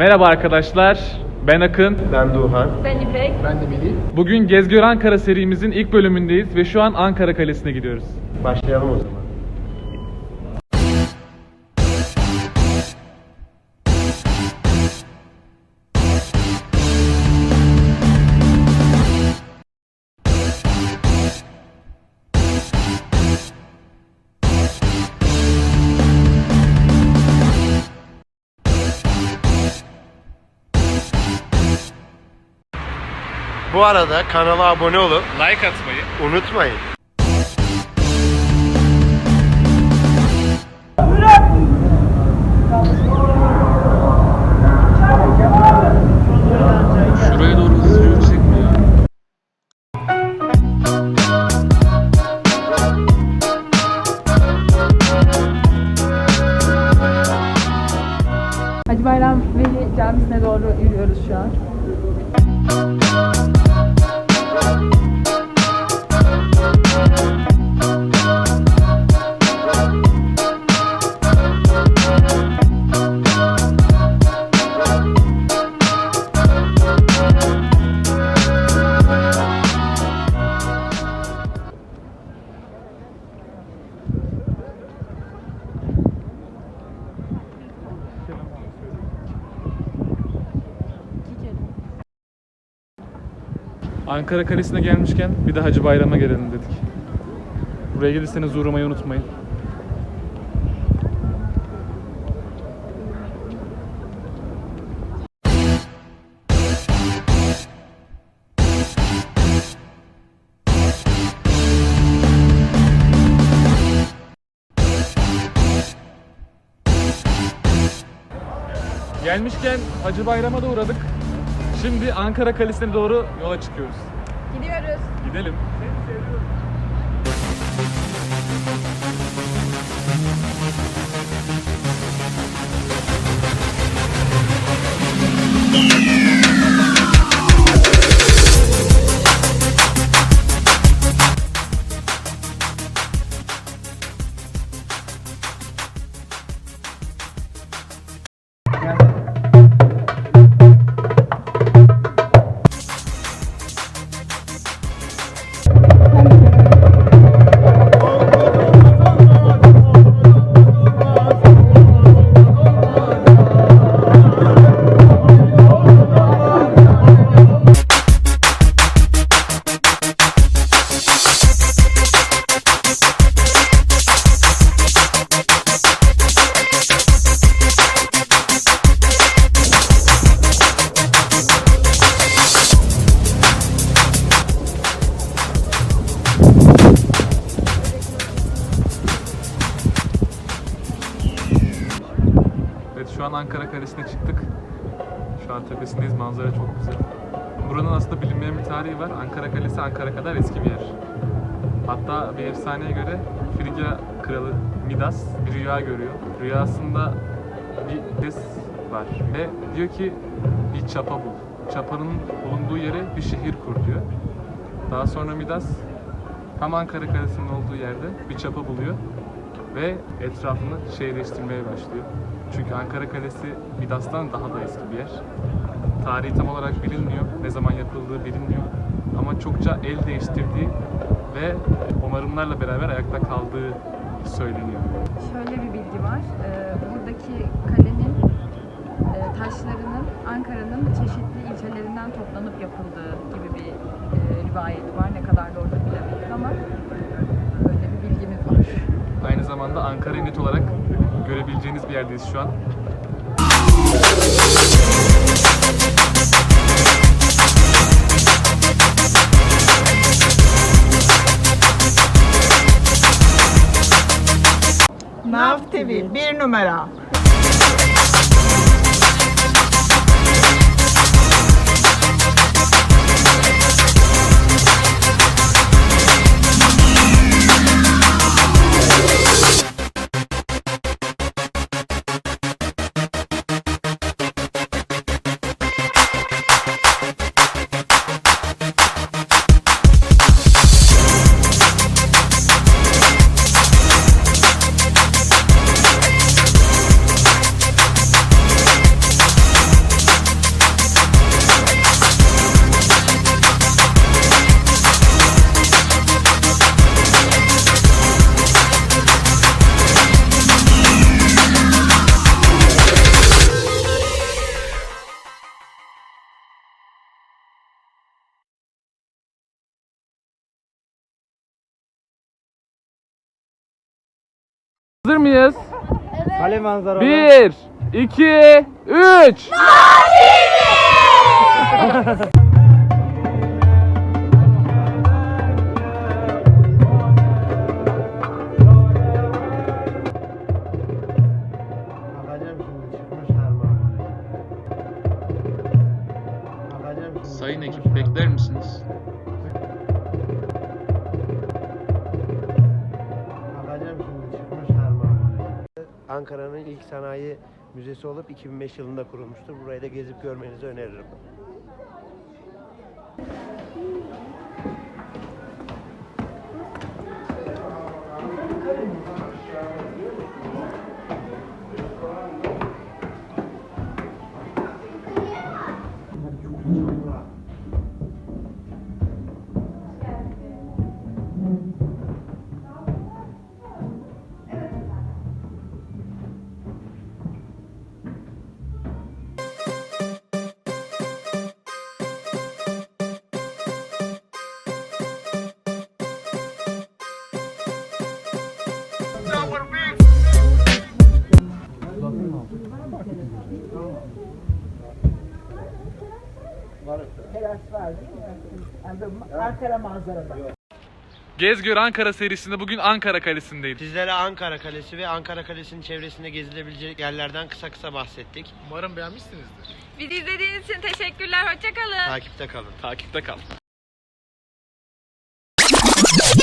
Merhaba arkadaşlar. Ben Akın. Ben Duhan. Ben İpek. Ben de Melih. Bugün Gez Gör Ankara serimizin ilk bölümündeyiz ve şu an Ankara Kalesi'ne gidiyoruz. Başlayalım o zaman. Bu arada kanala abone olup Like atmayı. unutmayın. Şuraya doğru hızlı yürüsek mi ya? Hacı Bayram Veli Camisi'ne doğru yürüyoruz şu an. Oh, oh, oh, Ankara Kalesi'ne gelmişken bir de Hacı Bayram'a gelelim dedik. Buraya gelirseniz uğramayı unutmayın. Gelmişken Hacı Bayram'a da uğradık. Şimdi Ankara Kalesi'ne doğru yola çıkıyoruz. Gidiyoruz. Gidelim. Şu an Ankara Kalesi'ne çıktık. Şu an tepesindeyiz. Manzara çok güzel. Buranın aslında bilinmeyen bir tarihi var. Ankara Kalesi Ankara kadar eski bir yer. Hatta bir efsaneye göre Frigya kralı Midas bir rüya görüyor. Rüyasında bir kız var ve diyor ki bir çapa bul. Çapanın bulunduğu yere bir şehir kur diyor. Daha sonra Midas tam Ankara Kalesi'nin olduğu yerde bir çapa buluyor ve etrafını şehirleştirmeye başlıyor. Çünkü Ankara Kalesi Midas'tan daha da eski bir yer. Tarihi tam olarak bilinmiyor, ne zaman yapıldığı bilinmiyor. Ama çokça el değiştirdiği ve onarımlarla beraber ayakta kaldığı söyleniyor. Şöyle bir bilgi var. Ee, buradaki kalenin e, taşlarının Ankara'nın çeşitli ilçelerinden toplanıp yapıldığı gibi bir e, rivayet var. Ne kadar doğru bilemeyiz ama böyle bir bilgimiz var. Aynı zamanda Ankara'yı net olarak görebileceğiniz bir yerdeyiz şu an. Nav TV bir numara. Hazır mıyız? Kale manzaralı. 1, 2, 3. Bakacağım şimdi çıkmışlar mı? Bakacağım şimdi Sayın ekip bekler misiniz? Ankara'nın ilk sanayi müzesi olup 2005 yılında kurulmuştur. Burayı da gezip görmenizi öneririm. Ankara manzaralı. Gez Gör Ankara serisinde bugün Ankara Kalesi'ndeyiz. Sizlere Ankara Kalesi ve Ankara Kalesi'nin çevresinde gezilebilecek yerlerden kısa kısa bahsettik. Umarım beğenmişsinizdir. Bizi izlediğiniz için teşekkürler. Hoşçakalın. Takipte kalın. Takipte kal.